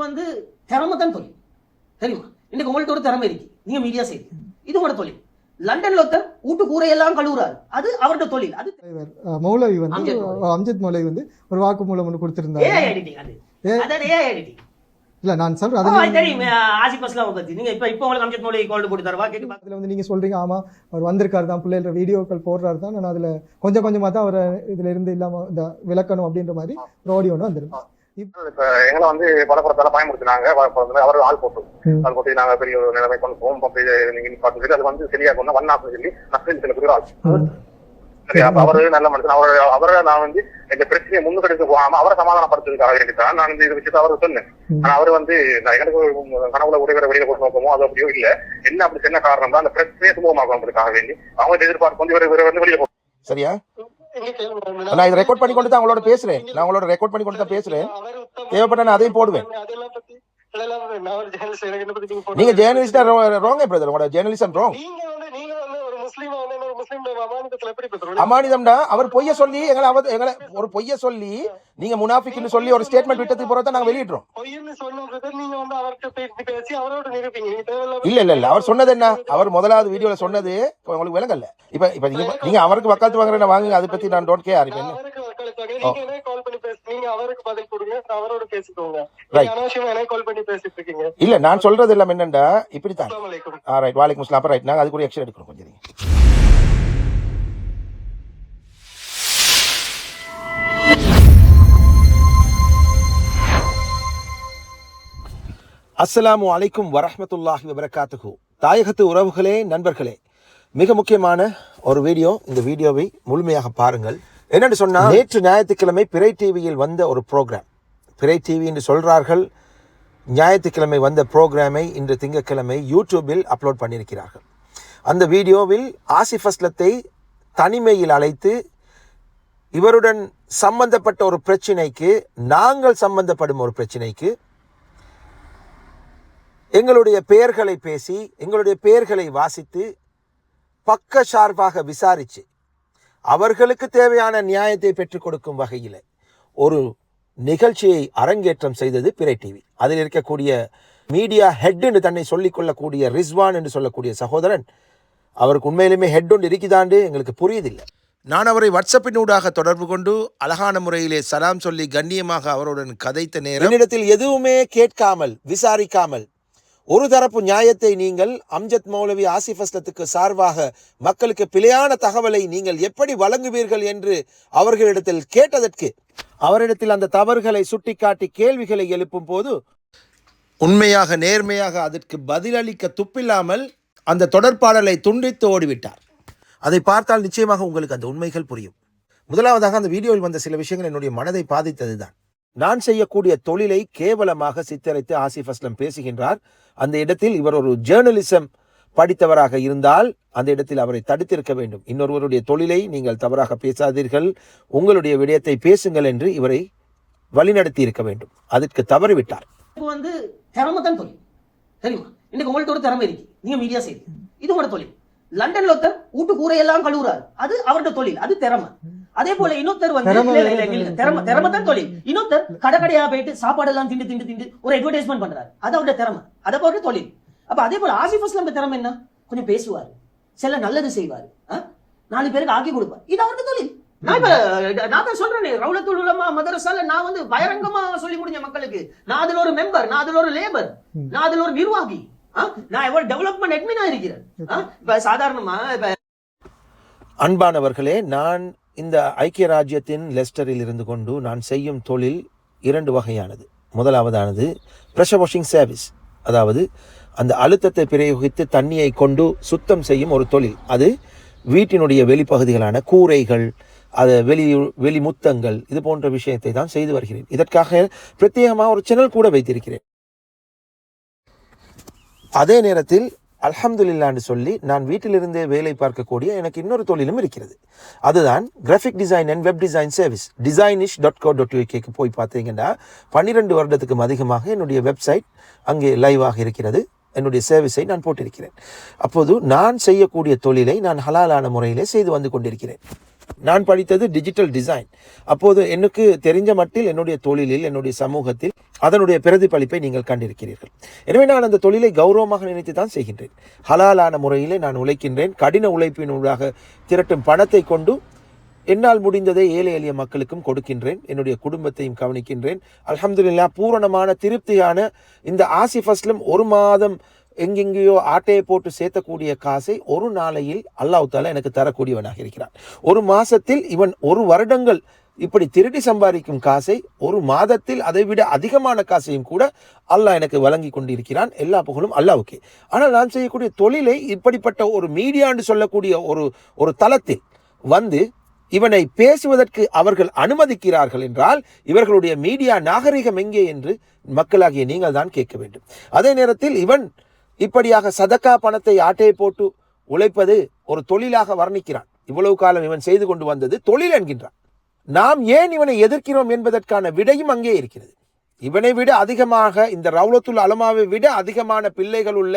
வந்து திறமை தான் தொழில். தெரியுமா? இன்னைக்கு உங்கள்ட்ட ஒரு திறமை இருக்கு. நீங்க மீடியா செய்யுது இது உங்களோட தொழில். லண்டன்ல ஒருத்தர் வீட்டு கூரையெல்லாம் கழுவுறாரு. அது அவரோட தொழில். அது மௌலவி வந்து அம்ஜத் மௌலவி. மௌலவி வந்து ஒரு வாக்குமூலம் ஒன்று கொடுத்திருந்தாரு. ஏஐ எடிட்டிங் அது. ஏ- அதான் ஏஐ எடிட்டிங் இல்ல நான் சொல்றேன் அது தெரியும். ஆசிப் அஸ்லாம் பத்தி. நீங்க இப்ப இப்ப உங்களுக்கு அம்ஜத் மௌலி கால் போட்டு தரவா? கேட்டு. அதுல வந்து நீங்க சொல்றீங்க ஆமா அவர் வந்திருக்காரு தான் பிள்ளைகள வீடியோக்கள் போடுறாரு தான். நான் அதுல கொஞ்சம் கொஞ்சமா தான் அவரை இதுல இருந்து இல்லாம இந்த விளக்கணும் அப்படின்ற மாதிரி ஒரு ஆடியோ ஒன்று வந்திருந்தேன் எங்களை வந்து பலப்புறத்தால பயமுறுத்தினாங்க. பலப்புறத்துல அவர் ஆள் போட்டு. ஆள் போட்டு நாங்க பெரிய ஒரு நிலைமை கொண்டு போவோம். அப்படி நீங்க பார்த்து சொல்லி அது வந்து சரியா கொண்டு சொல்லி நஷ்டம் சில பேர் ஆள். சரி அப்ப அவரு நல்ல மனுஷன். அவரை அவரை நான் வந்து இந்த பிரச்சனையை முன்னுக்கெடுத்து போகாம அவரை சமாதானப்படுத்துறதுக்காக வேண்டித்தான் நான் இந்த விஷயத்தை அவருக்கு சொன்னேன். ஆனா அவர் வந்து நான் எனக்கு கனவுல உடைவரை வெளியில போட்டு நோக்கமோ அது அப்படியோ இல்ல. என்ன அப்படி என்ன காரணம் தான் அந்த பிரச்சனையை சுமூகமாக்குவதற்காக வேண்டி அவங்க எதிர்பார்ப்பு வந்து இவர் வந்து வெளியில சரியா? நான் இதை ரெக்கார்ட் பண்ணி கொண்டு தான் உங்களோட பேசுறேன். நான் உங்களோட ரெக்கார்ட் பண்ணி கொண்டு தான் பேசுறேன். தேவைப்பட்ட நான் அதையும் போடுவேன். நீங்க ஜேர்னலிஸ்டா ரோங்க பிரதர் உங்களோட ஜேர்னலிசம் ரோங் நீங்க வந்து நீங்க வந்து ஒரு முஸ்லீமா வந்து இன்னொரு முஸ்லீம் அமானிதத்துல எப்படி பெற்றோம் அமானிதம்டா அவர் பொய்ய சொல்லி எங்களை அவ- எங்களை ஒரு பொய்ய சொல்லி நீங்க முனாஃபிக்னு சொல்லி ஒரு ஸ்டேட்மெண்ட் விட்டதுக்கு நாங்க வெளியிடுறோம். பொய்ன்னு சொன்னது நீங்க தேவையில்லாம இல்ல இல்ல இல்ல அவர் சொன்னது என்ன? அவர் முதலாவது வீடியோல சொன்னது உங்களுக்கு விளங்கல்ல இப்ப இப்ப நீங்க நீங்க அவருக்கு வக்காலத்து வாங்குறேன் வாங்குங்க அதை பத்தி நான் டோன்ட் கேர் இல்ல நான் சொல்றது எல்லாம் என்னண்டா? இப்படித்தான். ரைட் வாலைக்கும் முஸ்லாம் அப்ப ரைட் நாங்க அதுக்கு ஒரு ஆக்ஷன் எடுக்கணும் கொஞ்சம் அஸ்ஸலாமு அலைக்கும் வரஹ்மத்துல்லாஹி வபரகாத்துகு தாயகத்து உறவுகளே நண்பர்களே மிக முக்கியமான ஒரு வீடியோ. இந்த வீடியோவை முழுமையாக பாருங்கள். என்னென்னு சொன்னால் நேற்று ஞாயிற்றுக்கிழமை பிறை டிவியில் வந்த ஒரு ப்ரோக்ராம். பிறை டிவி என்று சொல்கிறார்கள் ஞாயிற்றுக்கிழமை வந்த ப்ரோக்ராமை இன்று திங்கட்கிழமை யூடியூபில் அப்லோட் பண்ணியிருக்கிறார்கள். அந்த வீடியோவில் ஆசிஃப் அஸ்லத்தை தனிமையில் அழைத்து இவருடன் சம்பந்தப்பட்ட ஒரு பிரச்சினைக்கு நாங்கள் சம்பந்தப்படும் ஒரு பிரச்சினைக்கு எங்களுடைய பெயர்களை பேசி எங்களுடைய பெயர்களை வாசித்து பக்க சார்பாக விசாரித்து அவர்களுக்கு தேவையான நியாயத்தை பெற்றுக் கொடுக்கும் வகையில் ஒரு நிகழ்ச்சியை அரங்கேற்றம் செய்தது பிறை டிவி அதில் இருக்கக்கூடிய மீடியா ஹெட் என்று தன்னை சொல்லிக் கொள்ளக்கூடிய ரிஸ்வான் என்று சொல்லக்கூடிய சகோதரன் அவருக்கு உண்மையிலுமே ஹெட் ஒன்று இருக்குதாண்டு எங்களுக்கு புரியுதில்லை. நான் அவரை வாட்ஸ்அப்பினூடாக தொடர்பு கொண்டு அழகான முறையிலே சலாம் சொல்லி கண்ணியமாக அவருடன் கதைத்த நேரம் என்னிடத்தில் எதுவுமே கேட்காமல் விசாரிக்காமல் ஒரு தரப்பு நியாயத்தை நீங்கள் அம்ஜத் மௌலவி ஆசிஃப் அஸ்லத்துக்கு சார்பாக மக்களுக்கு பிழையான தகவலை நீங்கள் எப்படி வழங்குவீர்கள் என்று அவர்களிடத்தில் கேட்டதற்கு அவரிடத்தில் அந்த தவறுகளை சுட்டிக்காட்டி கேள்விகளை எழுப்பும் போது உண்மையாக நேர்மையாக அதற்கு பதிலளிக்க துப்பில்லாமல் அந்த தொடர்பாடலை துண்டித்து ஓடிவிட்டார். அதை பார்த்தால் நிச்சயமாக உங்களுக்கு அந்த உண்மைகள் புரியும். முதலாவதாக அந்த வீடியோவில் வந்த சில விஷயங்கள் என்னுடைய மனதை பாதித்தது தான் நான் செய்யக்கூடிய தொழிலை கேவலமாக சித்தரித்து ஆசிஃப் அஸ்லம் பேசுகின்றார். அந்த இடத்தில் இவர் ஒரு ஜேர்னலிசம் படித்தவராக இருந்தால் அந்த இடத்தில் அவரை தடுத்திருக்க வேண்டும். இன்னொருவருடைய தொழிலை நீங்கள் தவறாக பேசாதீர்கள். உங்களுடைய விடயத்தை பேசுங்கள் என்று இவரை வழிநடத்தி இருக்க வேண்டும். அதற்கு தவறிவிட்டார். வந்து திறமை தான் தொழில். தெரியுமா? இன்னைக்கு உங்கள்ட்ட ஒரு திறமை இருக்கு. நீங்க மீடியா செய்தி. இது உங்களோட தொழில். லண்டன்ல ஒருத்தர் வீட்டு கூரையெல்லாம் கழுவுறாரு. அது அவரோட தொழில். அது திறமை. அதே போல இன்னொருத்தர் வந்து திறமை திறமை தான் தொழில். இன்னொருத்தர் கடை போயிட்டு சாப்பாடு எல்லாம் திண்டு திண்டு திண்டு ஒரு அட்வர்டைஸ்மெண்ட் பண்றாரு. அது அவருடைய திறமை. அதை போல தொழில். அப்ப அதே போல ஆசிஃப் அஸ்லாம் திறமை என்ன? கொஞ்சம் பேசுவாரு. சில நல்லது செய்வாரு? நாலு பேருக்கு ஆக்கி கொடுப்பார். இது அவருடைய தொழில். நான் இப்ப நான் தான் சொல்றேனே ரவுலத்துல் உலமா மதரசால நான் வந்து பயரங்கமா சொல்லி முடிஞ்ச மக்களுக்கு நான் அதுல ஒரு மெம்பர் நான் அதுல ஒரு லேபர் நான் அதுல ஒரு நிர்வாகி? நான் எவ்வளவு டெவலப்மெண்ட் அட்மினா இருக்கிறேன். ஆ? இப்ப சாதாரணமா அன்பானவர்களே நான் இந்த ஐக்கிய ராஜ்யத்தின் லெஸ்டரில் இருந்து கொண்டு நான் செய்யும் தொழில் இரண்டு வகையானது. முதலாவதானது ப்ரெஷர் வாஷிங் சர்வீஸ் அதாவது அந்த அழுத்தத்தை பிரயோகித்து தண்ணியை கொண்டு சுத்தம் செய்யும் ஒரு தொழில். அது வீட்டினுடைய வெளிப்பகுதிகளான கூரைகள் அது வெளி வெளிமுத்தங்கள் இது போன்ற விஷயத்தை தான் செய்து வருகிறேன். இதற்காக பிரத்யேகமாக ஒரு சேனல் கூட வைத்திருக்கிறேன். அதே நேரத்தில் அல்ஹம்துலில்லான்னு சொல்லி நான் வீட்டிலிருந்தே வேலை பார்க்கக்கூடிய எனக்கு இன்னொரு தொழிலும் இருக்கிறது. அதுதான் graphic design and web design service designish dot co dot யூகேக்கு போய் பார்த்தீங்கன்னா பன்னிரெண்டு வருடத்துக்கும் அதிகமாக என்னுடைய வெப்சைட் அங்கே லைவாக இருக்கிறது. என்னுடைய சர்வீஸை நான் போட்டிருக்கிறேன். அப்போது நான் செய்யக்கூடிய தொழிலை நான் ஹலாலான முறையிலே செய்து வந்து கொண்டிருக்கிறேன். நான் படித்தது டிஜிட்டல் டிசைன் அப்போது எனக்கு தெரிஞ்ச மட்டில் என்னுடைய தொழிலில் என்னுடைய சமூகத்தில் அதனுடைய பிரதிபலிப்பை நீங்கள் கண்டிருக்கிறீர்கள். எனவே நான் அந்த தொழிலை கௌரவமாக நினைத்து தான் செய்கின்றேன். ஹலாலான முறையிலே நான் உழைக்கின்றேன். கடின உழைப்பின் ஊடாக திரட்டும் பணத்தை கொண்டு என்னால் முடிந்ததை ஏழை எளிய மக்களுக்கும் கொடுக்கின்றேன். என்னுடைய குடும்பத்தையும் கவனிக்கின்றேன். அலமதுல்லா பூரணமான திருப்தியான இந்த ஆசிஃப் அஸ்லம் ஒரு மாதம் எங்கெங்கேயோ ஆட்டையை போட்டு சேர்த்தக்கூடிய காசை ஒரு நாளையில் அல்லாஹ் தாலா எனக்கு தரக்கூடியவனாக இருக்கிறான். ஒரு மாசத்தில் இவன் ஒரு வருடங்கள் இப்படி திருடி சம்பாதிக்கும் காசை ஒரு மாதத்தில் அதை விட அதிகமான காசையும் கூட அல்லாஹ் எனக்கு வழங்கி கொண்டிருக்கிறான். எல்லா புகழும் அல்லாவுக்கு ஆனால் நான் செய்யக்கூடிய தொழிலை இப்படிப்பட்ட ஒரு மீடியான்னு சொல்லக்கூடிய ஒரு ஒரு தளத்தில் வந்து இவனை பேசுவதற்கு அவர்கள் அனுமதிக்கிறார்கள் என்றால் இவர்களுடைய மீடியா நாகரிகம் எங்கே என்று மக்களாகிய நீங்கள் தான் கேட்க வேண்டும். அதே நேரத்தில் இவன் இப்படியாக சதக்கா பணத்தை ஆட்டையை போட்டு உழைப்பது ஒரு தொழிலாக வர்ணிக்கிறான். இவ்வளவு காலம் இவன் செய்து கொண்டு வந்தது தொழில் என்கின்றான். நாம் ஏன் இவனை எதிர்க்கிறோம் என்பதற்கான விடையும் அங்கே இருக்கிறது. இவனை விட அதிகமாக இந்த ரவுலத்துல் அலமாவை விட அதிகமான பிள்ளைகள் உள்ள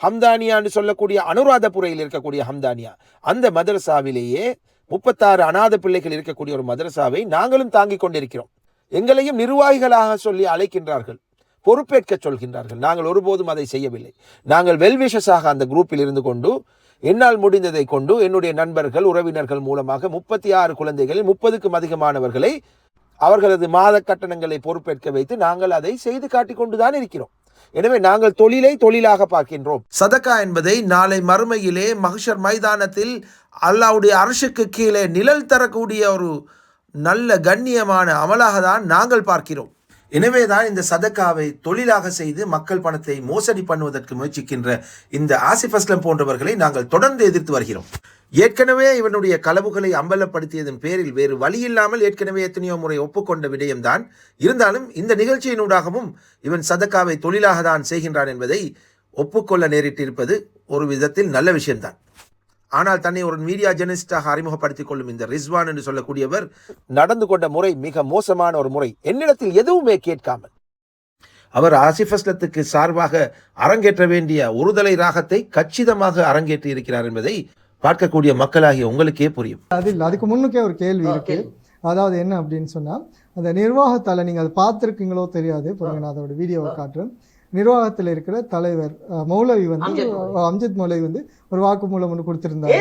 ஹம்தானியான்னு சொல்லக்கூடிய அனுராதபுரையில் இருக்கக்கூடிய ஹம்தானியா அந்த மதரசாவிலேயே முப்பத்தாறு அநாத பிள்ளைகள் இருக்கக்கூடிய ஒரு மதரசாவை நாங்களும் தாங்கிக் கொண்டிருக்கிறோம். எங்களையும் நிர்வாகிகளாக சொல்லி அழைக்கின்றார்கள். பொறுப்பேற்க சொல்கின்றார்கள். நாங்கள் ஒருபோதும் அதை செய்யவில்லை. நாங்கள் வெல்விஷஸாக அந்த குரூப்பில் இருந்து கொண்டு என்னால் முடிந்ததை கொண்டு என்னுடைய நண்பர்கள் உறவினர்கள் மூலமாக முப்பத்தி ஆறு குழந்தைகளில் முப்பதுக்கும் அதிகமானவர்களை அவர்களது மாத கட்டணங்களை பொறுப்பேற்க வைத்து நாங்கள் அதை செய்து காட்டிக் கொண்டுதான் இருக்கிறோம். எனவே நாங்கள் தொழிலை தொழிலாக பார்க்கின்றோம். சதக்கா என்பதை நாளை மறுமையிலே மகிஷர் மைதானத்தில் அல்லாவுடைய அரசுக்கு கீழே நிழல் தரக்கூடிய ஒரு நல்ல கண்ணியமான அமலாக தான் நாங்கள் பார்க்கிறோம். எனவே தான் இந்த சதக்காவை தொழிலாக செய்து மக்கள் பணத்தை மோசடி பண்ணுவதற்கு முயற்சிக்கின்ற இந்த ஆசிஃப் அஸ்லம் போன்றவர்களை நாங்கள் தொடர்ந்து எதிர்த்து வருகிறோம். ஏற்கனவே இவனுடைய களவுகளை அம்பலப்படுத்தியதன் பேரில் வேறு வழி இல்லாமல் ஏற்கனவே எத்தனையோ முறை ஒப்புக்கொண்ட விடயம்தான். இருந்தாலும் இந்த நிகழ்ச்சியினூடாகவும் இவன் சதக்காவை தொழிலாக தான் செய்கின்றான் என்பதை ஒப்புக்கொள்ள நேரிட்டிருப்பது ஒரு விதத்தில் நல்ல விஷயம்தான். ஆனால் தன்னை ஒரு மீடியா ஜெர்னலிஸ்டாக அறிமுகப்படுத்திக் கொள்ளும் இந்த ரிஸ்வான் என்று சொல்லக்கூடியவர் நடந்து கொண்ட முறை மிக மோசமான ஒரு முறை. என்னிடத்தில் எதுவுமே கேட்காமல். அவர் ஆசிஃப் அஸ்லத்துக்கு சார்பாக அரங்கேற்ற வேண்டிய ஒருதலை ராகத்தை கச்சிதமாக அரங்கேற்றி இருக்கிறார் என்பதை பார்க்கக்கூடிய மக்களாகிய உங்களுக்கே புரியும். அது இல்லை அதுக்கு முன்னுக்கே ஒரு கேள்வி இருக்கு. அதாவது என்ன அப்படின்னு சொன்னா அந்த நிர்வாகத்தால நீங்க அதை பார்த்துருக்கீங்களோ தெரியாது பாருங்க நான் அதோட வீடியோவை காட்டுறேன் நிர்வாகத்தில் இருக்கிற தலைவர் மௌலவி வந்து அம்ஜத் மௌலவி. மௌலவி வந்து ஒரு வாக்குமூலம் ஒன்று கொடுத்திருந்தாரு.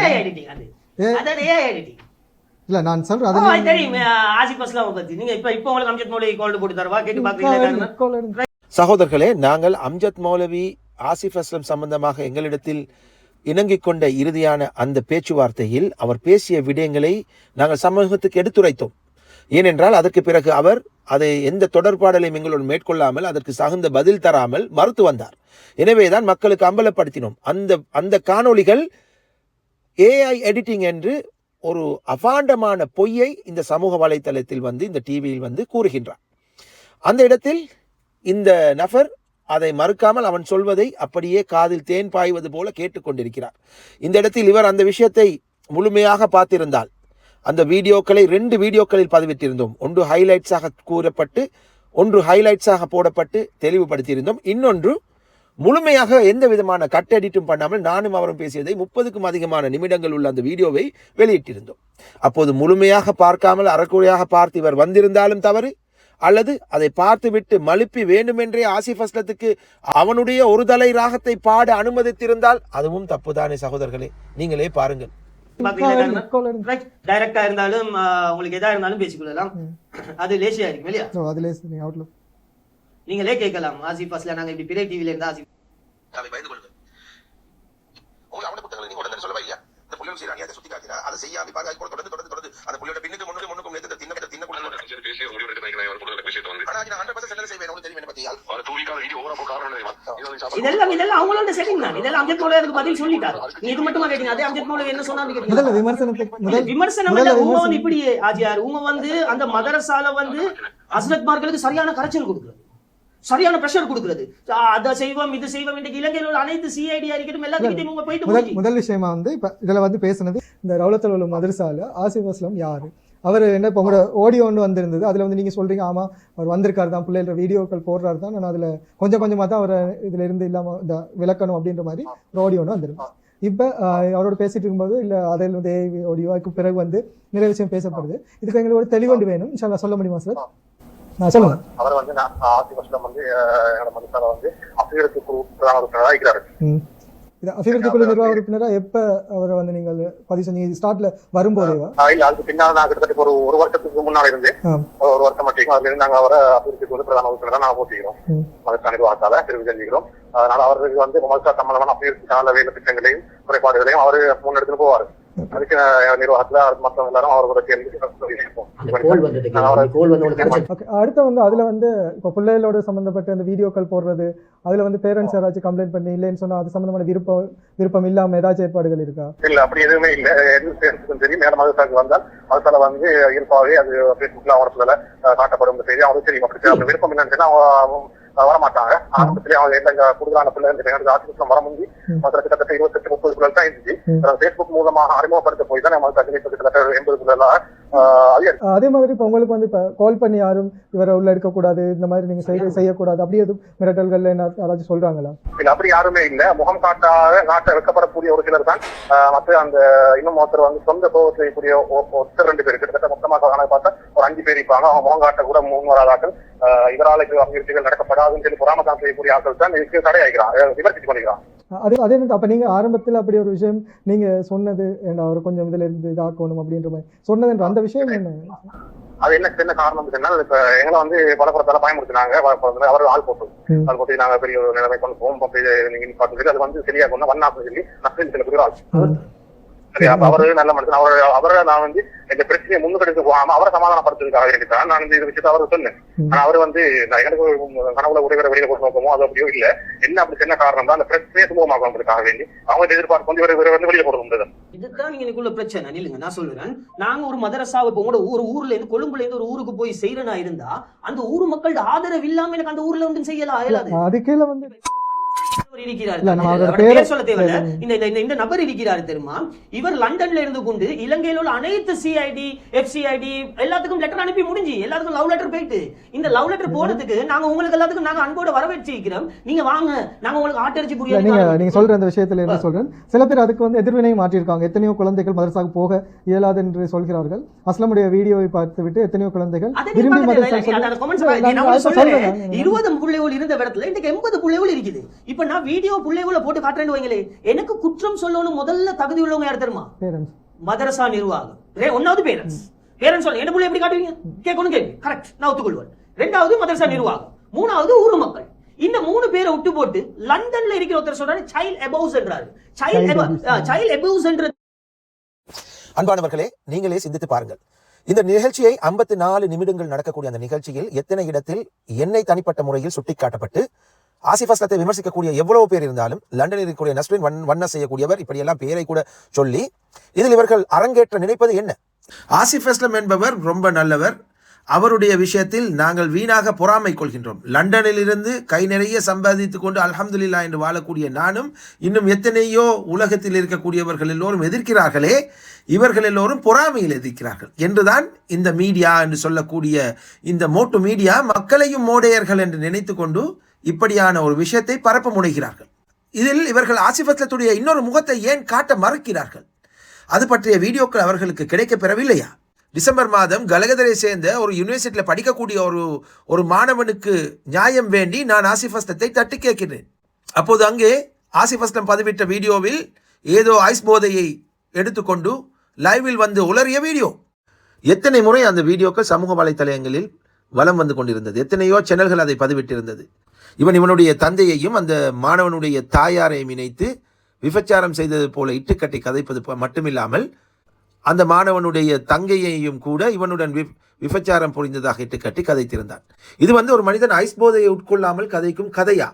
இல்ல நான் சொல்றேன் அதை தெரியும். ஆசிப் அஸ்லாம் பத்தி. நீங்க இப்ப இப்ப உங்களுக்கு அம்ஜத் மௌலி கோல்டு போட்டு தரவா? கேட்டு பாக்குறீங்களா. சகோதரர்களே நாங்கள் அம்ஜத் மௌலவி ஆசிஃப் அஸ்லம் சம்பந்தமாக எங்களிடத்தில் இணங்கிக் கொண்ட இறுதியான அந்த பேச்சுவார்த்தையில் அவர் பேசிய விடயங்களை நாங்கள் சமூகத்துக்கு எடுத்துரைத்தோம். ஏனென்றால் அதற்கு பிறகு அவர் அதை எந்த தொடர்பாடலையும் எங்களுடன் மேற்கொள்ளாமல் அதற்கு தகுந்த பதில் தராமல் மறுத்து வந்தார். எனவேதான் மக்களுக்கு அம்பலப்படுத்தினோம். அந்த அந்த காணொளிகள் ஏஐ எடிட்டிங் என்று ஒரு அபாண்டமான பொய்யை இந்த சமூக வலைத்தளத்தில் வந்து இந்த டிவியில் வந்து கூறுகின்றார் அந்த இடத்தில் இந்த நபர் அதை மறுக்காமல் அவன் சொல்வதை அப்படியே காதில் தேன் பாய்வது போல கேட்டுக்கொண்டிருக்கிறார். இந்த இடத்தில் இவர் அந்த விஷயத்தை முழுமையாக பார்த்திருந்தால் அந்த வீடியோக்களை ரெண்டு வீடியோக்களில் பதிவிட்டிருந்தோம். ஒன்று ஹைலைட்ஸாக கூறப்பட்டு ஒன்று ஹைலைட்ஸாக போடப்பட்டு தெளிவுபடுத்தியிருந்தோம். இன்னொன்று முழுமையாக எந்த விதமான கட் எடிட்டும் பண்ணாமல் நானும் அவரும் பேசியதை முப்பதுக்கும் அதிகமான நிமிடங்கள் உள்ள அந்த வீடியோவை வெளியிட்டிருந்தோம். அப்போது முழுமையாக பார்க்காமல் அறக்குறையாக பார்த்து இவர் வந்திருந்தாலும் தவறு அல்லது அதை பார்த்துவிட்டு மழுப்பி வேண்டுமென்றே ஆசிஃப் அஸ்லத்துக்கு அவனுடைய ஒரு தலை ராகத்தை பாட அனுமதித்திருந்தால் அதுவும் தப்புதானே சகோதரர்களே. நீங்களே பாருங்கள். டைரக்டா இருந்தாலும் உங்களுக்கு எதா இருந்தாலும் பேசிக்கொள்ளலாம் அது லேசியா இருக்கும் இல்லையா? ஓ, அதுலயே சரி அவுட்லுக் நீங்களே கேட்கலாம். ஆசிப் அஸ்லாம் நாங்க இப்படி பிறை டிவில இருந்தா ஆசிப் அதை பயந்து கொள்ளுங்கள். உங்களுக்கு அவன புத்தகங்களை நீங்க உடனே சொல்லவா இல்லையா? இந்த புள்ளிகள் செய்யறாங்க அதை சுத்தி காட்டினா அதை செய்யாம பாக்க தொடர்ந்து தொடர்ந்து தொடர்ந்து அந்த புள்ளியோட பின்னுக்கு முன்னுக்கு முன்னுக்கும் நேத்து தின்ன தின்ன கூட சரி பேசி முடிவு எடுக்க நினைக்கிறேன் கொடுக்குற விஷயத்தை வந்து ஆனா நான் ஹண்ட்ரட் பர்சன்ட் செய்வேன் உங்களுக்கு தெரியும் என்ன பத்தியால் ஒரு டூ வீக்கான வீடியோ ஓவரா போட்டு காரணம் தெரியுமா? இது வந்து சாப்பிட இதெல்லாம் இதெல்லாம் அவங்களோட செட்டிங் தான். இதெல்லாம் அம்ஜத் மௌலவி அதுக்கு பதில் சொல்லிட்டாரு. நீ இது மட்டுமா கேட்டீங்க? அதே அம்ஜத் மௌலவி என்ன சொன்னான்னு முதல்ல முதல் விமர்சனம் இல்ல உங்க. வந்து இப்படி ஆஜியார். உங்க வந்து அந்த மதரசால வந்து அஸ்லத் மார்களுக்கு சரியான கரைச்சல் கொடுக்குறது சரியான பிரஷர் கொடுக்குறது அதை செய்வோம் இது செய்வோம். இன்றைக்கு இலங்கையில் உள்ள அனைத்து சிஐடி அறிக்கட்டும் எல்லாத்துக்கிட்டையும் உங்க போயிட்டு. முதல் விஷயமா வந்து இப்ப இதுல வந்து பேசுனது இந்த ரவுலத்தில் உள்ள மதரசால ஆசிஃப் அஸ்லம் யாரு? அவர் என்ன இப்போ உங்களோட ஆடியோ ஒன்று வந்திருந்தது. அதுல வந்து நீங்க சொல்றீங்க ஆமா அவர் வந்திருக்காரு தான் பிள்ளைகள வீடியோக்கள் போடுறாரு தான். நான் அதுல கொஞ்சம் கொஞ்சமா தான் அவர் இதுல இருந்து இல்லாம இந்த விளக்கணும் அப்படின்ற மாதிரி ஒரு ஆடியோ ஒன்று வந்திருந்தது. இப்போ அவரோட பேசிட்டு இருக்கும்போது இல்லை அதில் வந்து ஆடியோக்கு பிறகு வந்து நிறைய விஷயம் பேசப்படுது. இதுக்கு எங்களுக்கு ஒரு தெளிவண்டு வேணும். இன்ஷால்லா சொல்ல முடியுமா சார் நான் சொல்லுங்க. அவரை வந்து நான் ஆசி வருஷம் வந்து எங்களோட மனுஷால வந்து குழு பிரதான உறுப்பினராக இருக்கிறாரு இது அபிவிருத்தி குழு நிர்வாக உறுப்பினராக எப்போ அவரை வந்து நீங்கள் பதிவு செஞ்சீங்க? ஸ்டார்ட்ல வரும்போதேவா இல்ல அதுக்கு பின்னால் நான் கிட்டத்தட்ட ஒரு ஒரு வருஷத்துக்கு முன்னாடி இருந்து ஒரு வருஷம் மட்டும். அதுல இருந்து நாங்க அவரை அபிவிருத்தி குழு பிரதான உறுப்பினராக நாங்க போட்டிக்கிறோம் மதத்த நிர்வாகத்தால தெரிவு செஞ்சுக்கிறோம். அதனால அவருக்கு வந்து மதத்த சம்பந்தமான அபிவிருத்தி சால வேலை திட்டங்களையும் குறைபாடுகளையும் அவரு முன்னெடுத்துட்டு போவாரு. அதுக்கு எல்லாரும் அவர் ஓகே அடுத்து வந்து அதுல வந்து இப்போ பிள்ளைகளோட சம்பந்தப்பட்ட அந்த வீடியோக்கள் போடுறது அதுல வந்து பேரண்ட்ஸ் யாராச்சும் கம்ப்ளைண்ட் பண்ணி இல்லைன்னு சொன்னா அது சம்பந்தமான விருப்பம் விருப்பம் இல்லாம ஏதாச்சும் ஏற்பாடுகள் இருக்கா? இல்ல அப்படி எதுவுமே இல்ல. எது சேர்த்துக்கும் சரி மேல மதத்தாக்கு வந்தால் மதத்தால வந்து இயல்பாவே அது பேஸ்புக்ல அவரத்துல காட்டப்படும் செய்தி அவங்க தெரியும். அப்படி விருப்பம் இல்லைன்னு சொன்னா வரமாட்டாங்க. ஆரம்பத்திலேயே அவங்க எந்த கூடுதலான பிள்ளைகள் ஆசிரியர் வர முந்தி. மொத்தம் கிட்டத்தட்ட இருபத்தெட்டு முப்பது தான் இருந்துச்சு. பேஸ்புக் மூலமாக அறிமுகப்படுத்த போய் தான் நம்ம கிட்டத்தட்ட எண்பது அஹ் அதே மாதிரி இப்போ உங்களுக்கு வந்து இப்போ கால் பண்ணி யாரும் இவரை உள்ள எடுக்கக்கூடாது இந்த மாதிரி நீங்க செய்ய செய்யக்கூடாது அப்படி எதுவும் மிரட்டல்கள் என்ன யாராச்சும் சொல்றாங்களா? இல்ல அப்படி யாருமே இல்ல. முகம் காட்டாத காட்ட வைக்கப்படக்கூடிய ஒரு சிலர் தான். மத்த அந்த இன்னும் ஒருத்தர் வந்து சொந்த கோபம் செய்யக்கூடிய ஒருத்தர் ரெண்டு பேர். கிட்டத்தட்ட மொத்தமாக கணக்கு பார்த்தா ஒரு அஞ்சு பேர் இருப்பாங்க அவங்க முகம் காட்ட கூட முன் வராதாக்கள் ஆஹ் இதனால இது அபிவிருத்திகள் நடக்கப்படாதுன்னு சொல்லி புறாமதான் செய்யக்கூடிய ஆட்கள் தான் இதுக்கு தடையாகிறான் விமர்சிச்சு பண்ணிக்கிறான் அது அதே அப்போ நீங்கள் ஆரம்பத்தில் அப்படி ஒரு விஷயம் நீங்க சொன்னது அவர் கொஞ்சம் இதுல இருந்து இதாக்கணும் அப்படின்ற மாதிரி. சொன்னதுன்ற அந்த விஷயம் என்ன? அது என்ன என்ன காரணம் சொன்னா இப்ப எங்களை வந்து பலப்புறத்தால பயமுறுத்தினாங்க. பலப்புறத்துல அவர் ஆள் போட்டு. ஆள் போட்டு நாங்க பெரிய ஒரு நிலைமை கொண்டு போவோம். நீங்க அது வந்து சரியா கொண்டு வண்ணாப்பு சொல்லி நஷ்டம் சில பேர் ஆள். சரி அப்ப அவரு நல்ல மனுஷன். அவரை அவரை நான் வந்து இந்த பிரச்சனையை முன்னுக்கெடுத்து போகாம அவரை சமாதானப்படுத்துறதுக்காக வேண்டித்தான் நான் இந்த இது விஷயத்தை அவருக்கு சொன்னேன். ஆனா அவர் வந்து எனக்கு ஒரு கனவுல உடைவரை வெளியில கொண்டு நோக்கமோ அது அப்படியோ இல்ல. என்ன அப்படி என்ன காரணம் தான் அந்த பிரச்சனையை சுமூகமாக்குறதுக்காக வேண்டி அவங்க எதிர்பார்ப்பு வந்து இவரை வந்து வெளியில கொண்டு வந்தது இதுதான் நீங்க எனக்குள்ள பிரச்சனை. நில்லுங்க நான் சொல்றேன். நாங்க ஒரு மதரசாவை இப்போ உங்களோட ஒரு ஊர்ல இருந்து கொழும்புல இருந்து ஒரு ஊருக்கு போய் செய்யறனா இருந்தா அந்த ஊர் மக்களோட ஆதரவு இல்லாம எனக்கு அந்த ஊர்ல வந்து செய்யலாம் இயலாது அது கீழே வந்து. இந்த நபர் இருக்கிறாரு தெரியுமா? இவர் லண்டன்ல இருந்து கொண்டு இலங்கையில உள்ள அனைத்து சிஐடி எஃப்சிஐடி எல்லாத்துக்கும் லெட்டர் அனுப்பி முடிஞ்சு எல்லாத்துக்கும் லவ் லெட்டர் போயிட்டு இந்த லவ் லெட்டர் போனதுக்கு நாங்க உங்களுக்கு எல்லாத்துக்கும் நாங்க அன்போட வரவேற்றிருக்கிறோம். நீங்க வாங்க நாங்க உங்களுக்கு ஆட்டரிச்சு புரிய நீங்க நீங்க சொல்ற அந்த விஷயத்துல இருந்து சொல்றேன்? சில பேர் அதுக்கு வந்து எதிர்வினையை மாற்றிருக்காங்க எத்தனையோ குழந்தைகள் மதரசாக்கு போக இயலாது என்று சொல்கிறார்கள். அஸ்லமுடைய வீடியோவை பார்த்துவிட்டு எத்தனையோ குழந்தைகள் விரும்பி மதரசா இருபது புள்ளைகள் இருந்த இடத்துல இன்னைக்கு எண்பது புள்ளைகள் இருக்குது. இப்ப நான் வீடியோ புள்ளைகளை போட்டு காட்டுறேன்னு வைங்களே எனக்கு குற்றம் சொல்லணும் முதல்ல தகுதி உள்ளவங்க யார் தெரியுமா? Parents. மதரசா நிர்வாகம். ஒன்னாவது பேரண்ட்ஸ் பேரண்ட்ஸ் சொல்ல என்ன புள்ள எப்படி காட்டுவீங்க? கேட்கணும் கேள்வி கரெக்ட் நான் ஒத்துக்கொள்வேன். ரெண்டாவது மதரசா நிர்வாகம். மூணாவது ஊர் மக்கள். இந்த மூணு பேரை விட்டு போட்டு லண்டன்ல இருக்கிற ஒருத்தர் சொல்றாரு சைல்ட் அபவுஸ் என்றாரு. Child child. சைல்ட் அபவுஸ் என்ற அன்பானவர்களே நீங்களே சிந்தித்து பாருங்கள். இந்த நிகழ்ச்சியை 54 நாலு நிமிடங்கள் நடக்கக்கூடிய அந்த நிகழ்ச்சியில் எத்தனை இடத்தில் என்னை தனிப்பட்ட முறையில் சுட்டிக்காட்டப்பட்டு ஆசிஃப் அஸ்லத்தை விமர்சிக்கக்கூடிய எவ்வளவு பேர் இருந்தாலும் லண்டனில் இருக்கக்கூடிய நஸ்ரின் வன் வண்ண செய்யக்கூடியவர் இப்படியெல்லாம் பேரை கூட சொல்லி இதில் இவர்கள் அரங்கேற்ற நினைப்பது என்ன? ஆசிஃப் அஸ்லம் என்பவர் ரொம்ப நல்லவர். அவருடைய விஷயத்தில் நாங்கள் வீணாக பொறாமை கொள்கின்றோம். லண்டனில் இருந்து கை நிறைய சம்பாதித்து கொண்டு அல்ஹம்துலில்லா என்று வாழக்கூடிய நானும் இன்னும் எத்தனையோ உலகத்தில் இருக்கக்கூடியவர்கள் எல்லோரும் எதிர்க்கிறார்களே இவர்கள் எல்லோரும் பொறாமையில் எதிர்க்கிறார்கள். என்றுதான் இந்த மீடியா என்று சொல்லக்கூடிய இந்த மோட்டு மீடியா மக்களையும் மோடையர்கள் என்று நினைத்து கொண்டு இப்படியான ஒரு விஷயத்தை பரப்ப முனைகிறார்கள். இதில் இவர்கள் ஆசிஃபத்லத்துடைய இன்னொரு முகத்தை ஏன் காட்ட மறுக்கிறார்கள்? அது பற்றிய வீடியோக்கள் அவர்களுக்கு கிடைக்கப் பெறவில்லையா டிசம்பர் மாதம் கலகதரை சேர்ந்த ஒரு யூனிவர்சிட்டியில் படிக்கக்கூடிய ஒரு ஒரு மாணவனுக்கு நியாயம் வேண்டி நான் ஆசிஃப் அஸ்லத்தை தட்டி கேட்கிறேன். அப்போது அங்கே ஆசிஃப் அஸ்லம் பதிவிட்ட வீடியோவில் ஏதோ ஐஸ் போதையை எடுத்துக்கொண்டு லைவில் வந்து உளறிய வீடியோ. எத்தனை முறை அந்த வீடியோக்கள் சமூக வலைத்தளங்களில் வலம் வந்து கொண்டிருந்தது? எத்தனையோ சேனல்கள் அதை பதிவிட்டிருந்தது? இவன் இவனுடைய தந்தையையும் அந்த மாணவனுடைய தாயாரையும் இணைத்து விபச்சாரம் செய்தது போல இட்டுக்கட்டி கதைப்பது மட்டுமில்லாமல் அந்த மாணவனுடைய தங்கையையும் கூட இவனுடன் வி விபச்சாரம் புரிந்ததாக இட்டுக்கட்டி கதைத்திருந்தான். இது வந்து ஒரு மனிதன் ஐஸ் போதையை உட்கொள்ளாமல் கதைக்கும் கதையா?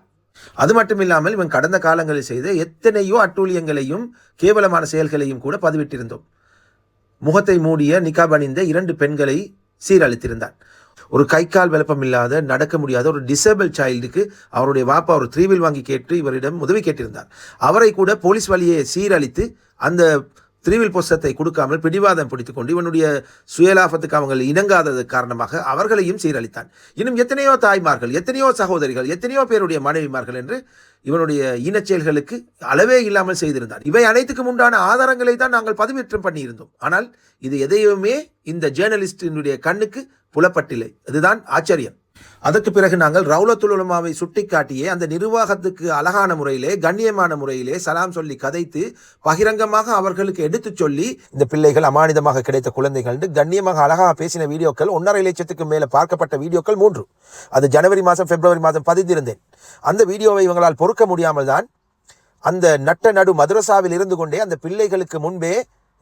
அது மட்டுமில்லாமல் இவன் கடந்த காலங்களில் செய்த எத்தனையோ அட்டூழியங்களையும் கேவலமான செயல்களையும் கூட பதிவிட்டிருந்தோம். முகத்தை மூடிய நிகாப் அணிந்த இரண்டு பெண்களை சீரழித்திருந்தான். ஒரு கை கால் விளப்பம் இல்லாத நடக்க முடியாத ஒரு டிசேபிள் சைல்டுக்கு அவருடைய வாப்பா ஒரு த்ரீவில் வாங்கி கேட்டு இவரிடம் உதவி கேட்டிருந்தார். அவரை கூட போலீஸ் வழியை சீரழித்து அந்த திரிவில் புஸ்தத்தை கொடுக்காமல் பிடிவாதம் பிடித்துக்கொண்டு இவனுடைய சுயலாபத்துக்கு அவங்க இணங்காதது காரணமாக அவர்களையும் சீரழித்தான். இன்னும் எத்தனையோ தாய்மார்கள் எத்தனையோ சகோதரிகள் எத்தனையோ பேருடைய மனைவிமார்கள் என்று இவனுடைய இனச்செயல்களுக்கு அளவே இல்லாமல் செய்திருந்தான் இவை அனைத்துக்கும் உண்டான ஆதாரங்களை தான் நாங்கள் பதிவேற்றம் பண்ணியிருந்தோம். ஆனால் இது எதையுமே இந்த ஜேர்னலிஸ்டினுடைய கண்ணுக்கு புலப்பட்டில்லை. அதுதான் ஆச்சரியம். அதற்கு பிறகு நாங்கள் ரவுலத்துலுமாவை சுட்டிக்காட்டியே அந்த நிர்வாகத்துக்கு அழகான முறையிலே கண்ணியமான முறையிலே சலாம் சொல்லி கதைத்து பகிரங்கமாக அவர்களுக்கு எடுத்துச் சொல்லி இந்த பிள்ளைகள் அமானிதமாக கிடைத்த குழந்தைகள் கண்ணியமாக அழகாக பேசின வீடியோக்கள் ஒன்றரை லட்சத்துக்கு மேலே பார்க்கப்பட்ட வீடியோக்கள் மூன்று. அது ஜனவரி மாதம் பிப்ரவரி மாதம் பதிந்திருந்தேன். அந்த வீடியோவை இவங்களால் பொறுக்க முடியாமல் தான் அந்த நட்ட நடு மதுரசாவில் இருந்து கொண்டே அந்த பிள்ளைகளுக்கு முன்பே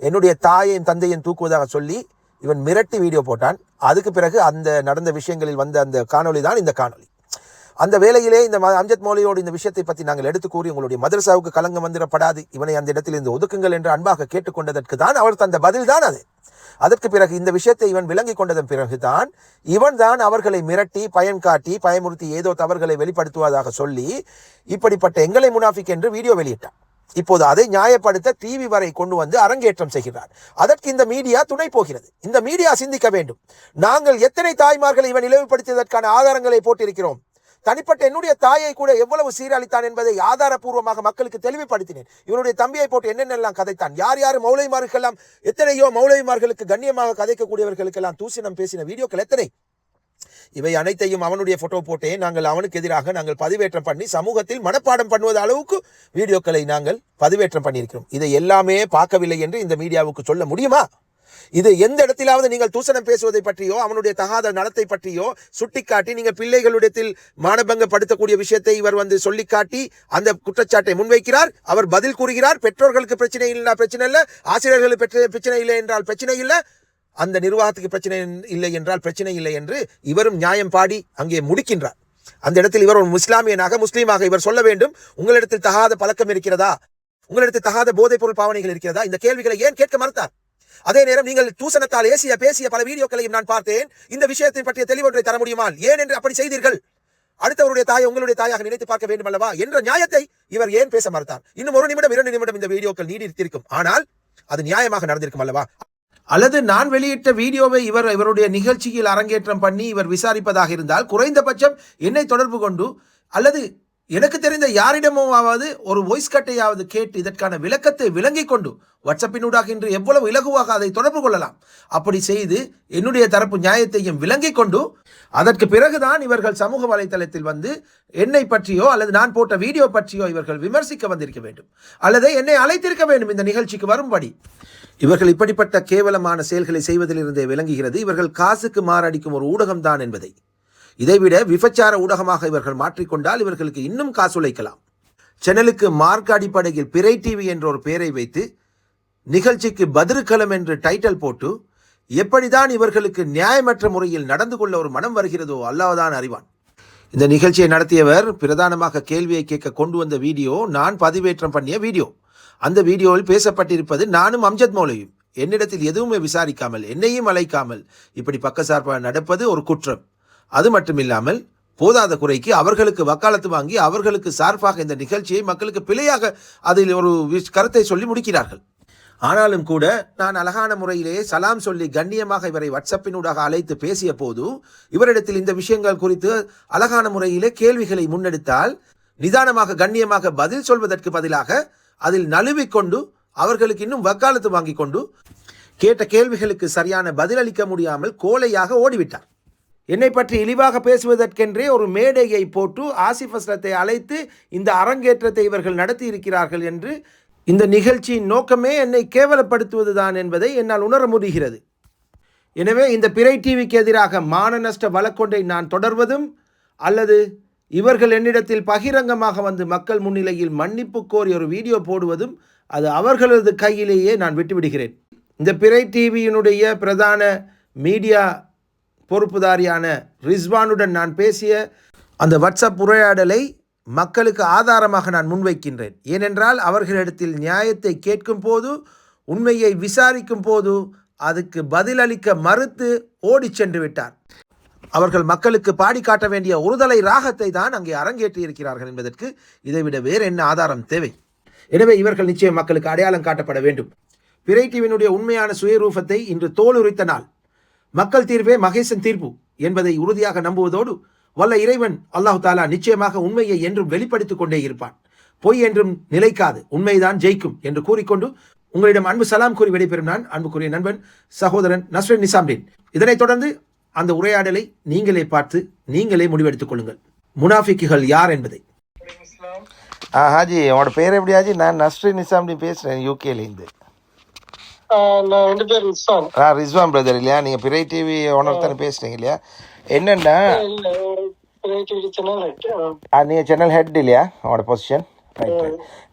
என்னுடைய தாயையும் தந்தையும் தூக்குவதாக சொல்லி இவன் மிரட்டி வீடியோ போட்டான். அதுக்கு பிறகு அந்த நடந்த விஷயங்களில் வந்த அந்த காணொலி தான் இந்த காணொளி. அந்த வேளையிலே இந்த ம- அம்ஜத் மௌலியோடு இந்த விஷயத்தை பற்றி நாங்கள் எடுத்து கூறி உங்களுடைய மதரசாவுக்கு கலங்கம் வந்துடப்படாது. இவனை அந்த இடத்திலிருந்து ஒதுக்குங்கள் என்று அன்பாக கேட்டுக்கொண்டதற்கு தான் அவர் தந்த பதில் தான் அது. அதற்கு பிறகு இந்த விஷயத்தை இவன் விளங்கிக் கொண்டதன் பிறகுதான் இவன் தான் அவர்களை மிரட்டி பயன் காட்டி பயமுறுத்தி ஏதோ தவறுகளை வெளிப்படுத்துவதாக சொல்லி இப்படிப்பட்ட எங்களை முனாஃபிக் என்று வீடியோ வெளியிட்டான். இப்போது அதை நியாயப்படுத்த டிவி வரை கொண்டு வந்து அரங்கேற்றம் செய்கிறார். அதற்கு இந்த மீடியா துணை போகிறது. இந்த மீடியா சிந்திக்க வேண்டும். நாங்கள் எத்தனை தாய்மார்களை இவன் இழிவுபடுத்தியதற்கான ஆதாரங்களை போட்டிருக்கிறோம்? தனிப்பட்ட என்னுடைய தாயை கூட எவ்வளவு சீரழித்தான் என்பதை ஆதாரபூர்வமாக மக்களுக்கு தெளிவுபடுத்தினேன். இவனுடைய தம்பியை போட்டு என்னென்னலாம் கதைத்தான்? யார் யார் மௌலைமார்களுக்கெல்லாம் எத்தனையோ மௌலைமார்களுக்கு கண்ணியமாக கதைக்கக்கூடியவர்களுக்கெல்லாம் தூசினம் பேசின வீடியோக்கள் எத்தனை? இவை அனைத்தையும் அவனுடைய ஃபோட்டோ போட்டே நாங்கள் அவனுக்கு எதிராக நாங்கள் பதிவேற்றம் பண்ணி சமூகத்தில் மனப்பாடம் பண்ணுவது அளவுக்கு வீடியோக்களை நாங்கள் பதிவேற்றம் பண்ணியிருக்கிறோம். இதை எல்லாமே பார்க்கவில்லை என்று இந்த மீடியாவுக்கு சொல்ல முடியுமா? இது எந்த இடத்திலாவது நீங்கள் தூசணம் பேசுவதை பற்றியோ அவனுடைய தகாத நலத்தை பற்றியோ சுட்டிக்காட்டி நீங்கள் பிள்ளைகளிடத்தில் மானபங்கப்படுத்தக்கூடிய விஷயத்தை இவர் வந்து சொல்லிக்காட்டி அந்த குற்றச்சாட்டை முன்வைக்கிறார். அவர் பதில் கூறுகிறார். பெற்றோர்களுக்கு பிரச்சனை இல்லை பிரச்சனை இல்லை. ஆசிரியர்களுக்கு பிரச்சனை இல்லை என்றால் பிரச்சனை இல்லை. அந்த நிர்வாகத்துக்கு பிரச்சனை இல்லை என்றால் பிரச்சனை இல்லை என்று இவரும் நியாயம் பாடி அங்கே முடிக்கின்றார். அந்த இடத்தில் இவர் ஒரு முஸ்லாமியனாக முஸ்லீமாக இவர் சொல்ல வேண்டும். உங்களிடத்தில் தகாத பழக்கம் இருக்கிறதா? உங்களிடத்தில் தகாத போதைப் பொருள் பாவனைகள் இருக்கிறதா? இந்த கேள்விகளை ஏன் கேட்க மறுத்தார்? அதே நேரம் நீங்கள் தூசணத்தால் ஏசிய பேசிய பல வீடியோக்களையும் நான் பார்த்தேன். இந்த விஷயத்தை பற்றிய தெளிவொன்றை தர முடியுமா? ஏன் என்று அப்படி செய்தீர்கள்? அடுத்தவருடைய தாயை உங்களுடைய தாயாக நினைத்து பார்க்க வேண்டும் அல்லவா? என்ற நியாயத்தை இவர் ஏன் பேச மறுத்தார்? இன்னும் ஒரு நிமிடம் இரண்டு நிமிடம் இந்த வீடியோக்கள் நீடித்திருக்கும். ஆனால் அது நியாயமாக நடந்திருக்கும் அல்லவா? அல்லது நான் வெளியிட்ட வீடியோவை இவர் இவருடைய நிகழ்ச்சியில் அரங்கேற்றம் பண்ணி இவர் விசாரிப்பதாக இருந்தால் குறைந்தபட்சம் என்னை தொடர்பு கொண்டு அல்லது எனக்கு தெரிந்த யாரிடமாவது ஒரு வாய்ஸ் கட்டையாவது கேட்டு இதற்கான விளக்கத்தை விளங்கிக் கொண்டு வாட்ஸ்அப்பினூடாக இன்று எவ்வளவு இலகுவாக அதை தொடர்பு கொள்ளலாம்? அப்படி செய்து என்னுடைய தரப்பு நியாயத்தையும் விளங்கிக் கொண்டு அதற்கு பிறகுதான் இவர்கள் சமூக வலைதளத்தில் வந்து என்னை பற்றியோ அல்லது நான் போட்ட வீடியோ பற்றியோ இவர்கள் விமர்சிக்க வந்திருக்க வேண்டும். அல்லது என்னை அழைத்திருக்க வேண்டும் இந்த நிகழ்ச்சிக்கு வரும்படி. இவர்கள் இப்படிப்பட்ட கேவலமான செயல்களை செய்வதிலிருந்தே விளங்குகிறது. இவர்கள் காசுக்கு மாரடிக்கும் ஒரு ஊடகம்தான் என்பதை. இதைவிட விபச்சார ஊடகமாக இவர்கள் மாற்றிக்கொண்டால் இவர்களுக்கு இன்னும் காசு உழைக்கலாம். சேனலுக்கு மார்க் அடிப்படையில் பிறை டிவி என்ற ஒரு பெயரை வைத்து நிகழ்ச்சிக்கு பதிருக்கலம் என்று டைட்டில் போட்டு எப்படிதான் இவர்களுக்கு நியாயமற்ற முறையில் நடந்து கொள்ள ஒரு மனம் வருகிறதோ அல்லாதான் அறிவான். இந்த நிகழ்ச்சியை நடத்தியவர் பிரதானமாக கேள்வியை கேட்க கொண்டு வந்த வீடியோ நான் பதிவேற்றம் பண்ணிய வீடியோ. அந்த வீடியோவில் பேசப்பட்டிருப்பது நானும் அம்ஜத் மௌலையும் என்னிடத்தில் எதுவுமே விசாரிக்காமல் என்னையும் அழைக்காமல் இப்படி பக்கசார்பாக நடப்பது ஒரு குற்றம். அது மட்டுமில்லாமல் போதாத குறைக்கு அவர்களுக்கு வக்காலத்து வாங்கி அவர்களுக்கு சார்பாக இந்த நிகழ்ச்சியை மக்களுக்கு பிழையாக அதில் ஒரு கருத்தை சொல்லி முடிக்கிறார்கள். ஆனாலும் கூட நான் அழகான முறையிலேயே சலாம் சொல்லி கண்ணியமாக இவரை வாட்ஸ்அப்பினூடாக அழைத்து பேசிய போது இவரிடத்தில் இந்த விஷயங்கள் குறித்து அழகான முறையிலே கேள்விகளை முன்னெடுத்தால் நிதானமாக கண்ணியமாக பதில் சொல்வதற்கு பதிலாக அதில் நழுவிக்கொண்டு அவர்களுக்கு இன்னும் வக்காலத்து வாங்கி கொண்டு கேட்ட கேள்விகளுக்கு சரியான பதிலளிக்க முடியாமல் கோலையாக ஓடிவிட்டார். என்னை பற்றி இழிவாக பேசுவதற்கென்றே ஒரு மேடையை போட்டு ஆசிஃப் அஸ்லத்தை அழைத்து இந்த அரங்கேற்றத்தை இவர்கள் நடத்தி இருக்கிறார்கள் என்று இந்த நிகழ்ச்சியின் நோக்கமே என்னை கேவலப்படுத்துவதுதான் என்பதை என்னால் உணர முடிகிறது. எனவே இந்த பிறை டிவிக்கு எதிராக மான நஷ்ட வழக்கொன்றை நான் தொடர்வதும் அல்லது இவர்கள் என்னிடத்தில் பகிரங்கமாக வந்து மக்கள் முன்னிலையில் மன்னிப்பு கோரி ஒரு வீடியோ போடுவதும் அது அவர்களது கையிலேயே நான் விட்டுவிடுகிறேன். இந்த பிறை டிவியினுடைய பிரதான மீடியா பொறுப்புதாரியான ரிஸ்வானுடன் நான் பேசிய அந்த வாட்ஸ்அப் உரையாடலை மக்களுக்கு ஆதாரமாக நான் முன்வைக்கின்றேன். ஏனென்றால் அவர்களிடத்தில் நியாயத்தை கேட்கும் போது உண்மையை விசாரிக்கும் போது அதுக்கு பதிலளிக்க மறுத்து ஓடிச் சென்று விட்டார். அவர்கள் மக்களுக்கு பாடி காட்ட வேண்டிய ஒருதலை ராகத்தை தான் அங்கே அரங்கேற்றி இருக்கிறார்கள் என்பதற்கு இதைவிட வேறு என்ன ஆதாரம் தேவை? எனவே இவர்கள் நிச்சயம் மக்களுக்கு அடையாளம் காட்டப்பட வேண்டும். பிறை டிவினுடைய உண்மையான சுயரூபத்தை இன்று தோலுரித்த நாள். மக்கள் தீர்வே மகேசன் தீர்ப்பு என்பதை உறுதியாக நம்புவதோடு வல்ல இறைவன் அல்லாஹு தாலா நிச்சயமாக உண்மையை என்றும் வெளிப்படுத்திக் கொண்டே இருப்பான். பொய் என்றும் நிலைக்காது உண்மைதான் ஜெயிக்கும் என்று கூறிக்கொண்டு உங்களிடம் அன்பு சலாம் கூறி விடைபெறும் நான் அன்புக்குரிய நண்பன் சகோதரன் நஸ்ரின் நிசாம்டீன் இதனைத் தொடர்ந்து அந்த உரையாடலை நீங்களே பார்த்து நீங்களே முடிவெடுத்துக் கொள்ளுங்கள். முனாஃபிக்குகள் யார் என்பதை. ஆஹாஜி ஹாஜி உங்களோட பேர் எப்படி ஹாஜி? நான் நஸ்ரின் நிசாம்டீன் பேசுகிறேன் யூகேலேருந்து இருந்து. நான் ரெண்டு பேர் இஸ்லாம் ஆ ரிஸ்வான் பிரதர் இல்லையா? நீங்கள் பிறை டிவி ஓனர் தானே பேசுகிறீங்க இல்லையா? என்னென்னா ஒரு சேனல் ஹெட் இல்லையா? அவனோட பொசிஷன்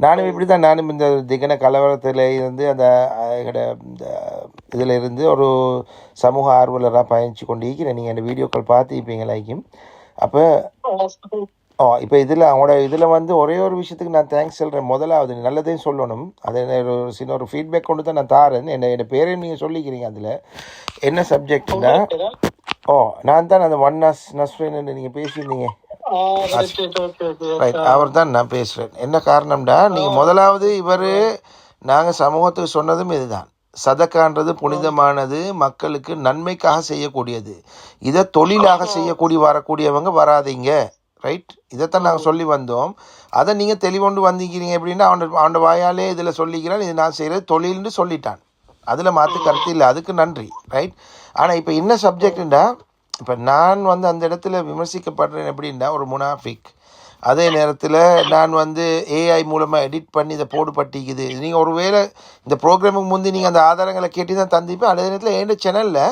நானும் இப்படி தான் நானும் இந்த திகன கலவரத்தில் இருந்து அந்த இந்த இதில் இருந்து ஒரு சமூக ஆர்வலராக பயணிச்சு கொண்டு இருக்கிறேன் நீங்கள் அந்த வீடியோக்கள் பார்த்துருப்பீங்க லைக்கும் அப்போ இப்போ இதில் அவனோட இதில் வந்து ஒரே ஒரு விஷயத்துக்கு நான் தேங்க்ஸ் சொல்கிறேன் முதலாவது நல்லதையும் சொல்லணும். அது என்ன ஒரு சின்ன ஒரு ஃபீட்பேக் கொண்டு தான் நான் தாரேன். என்ன என் பேரையும் நீங்கள் சொல்லிக்கிறீங்க அதில். என்ன சப்ஜெக்ட்னா ஓ நான் தான் அந்த ஒன் நஸ் நஸ்ரின் நீங்கள் பேசியிருந்தீங்க. ரைட் அவர் தான் நான் பேசுகிறேன் என்ன காரணம்டா நீங்கள் முதலாவது இவர் நாங்கள் சமூகத்துக்கு சொன்னதும் இதுதான். சதக்கான்றது புனிதமானது மக்களுக்கு நன்மைக்காக செய்யக்கூடியது. இதை தொழிலாக செய்யக்கூடிய வரக்கூடியவங்க வராதீங்க. ரைட் இதைத்தான் நாங்கள் சொல்லி வந்தோம். அதை நீங்கள் தெளிவொண்டு வந்திக்கிறீங்க எப்படின்னா அவன் அவனோட வாயாலே இதில் சொல்லிக்கிறான் இது நான் செய்கிறது தொழில்னு சொல்லிட்டான். அதில் மாற்று கருத்து இல்லை அதுக்கு நன்றி. ரைட் ஆனால் இப்போ என்ன சப்ஜெக்டுண்டா இப்போ நான் வந்து அந்த இடத்துல விமர்சிக்கப்படுறேன் எப்படின்னா ஒரு முனாஃபிக். அதே நேரத்தில் நான் வந்து ஏஐ மூலமாக எடிட் பண்ணி இதை போடு பட்டிக்குது. நீங்கள் ஒருவேளை இந்த ப்ரோக்ராமுக்கு முந்தி நீங்கள் அந்த ஆதாரங்களை கேட்டு தான் தந்திப்பேன் அதே நேரத்தில் ஏன்னு சேனலில்